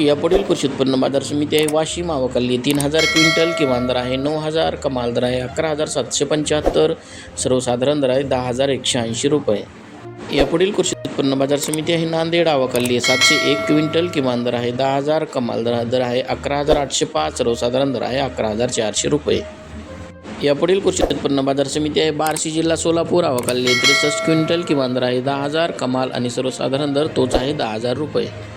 यापुढील कृषी उत्पन्न बाजार समिती आहे. वाशिम अवकाली तीन हजार क्विंटल किमान दर आहे. नऊ हजार कमाल दर आहे. अकरा हजार सातशे पंच्याहत्तर. सर्वसाधारण दर आहे दहा हजार एकशे ऐंशी रुपये. यापुढील कृषी उत्पन्न बाजार समिती आहे. नांदेड अवकाली सातशे एक क्विंटल किमान दर आहे. दहा हजार कमाल दर दर आहे अकरा हजार आठशे पाच. सर्वसाधारण दर आहे अकरा हजार चारशे रुपये. यापुढील कृषी उत्पन्न बाजार समिती आहे. बार्शी जिल्हा सोलापूर अवकाली त्रेसष्ट क्विंटल किमान दर आहे. दहा हजार कमाल आणि सर्वसाधारण दर तोच आहे. दहा हजार रुपये.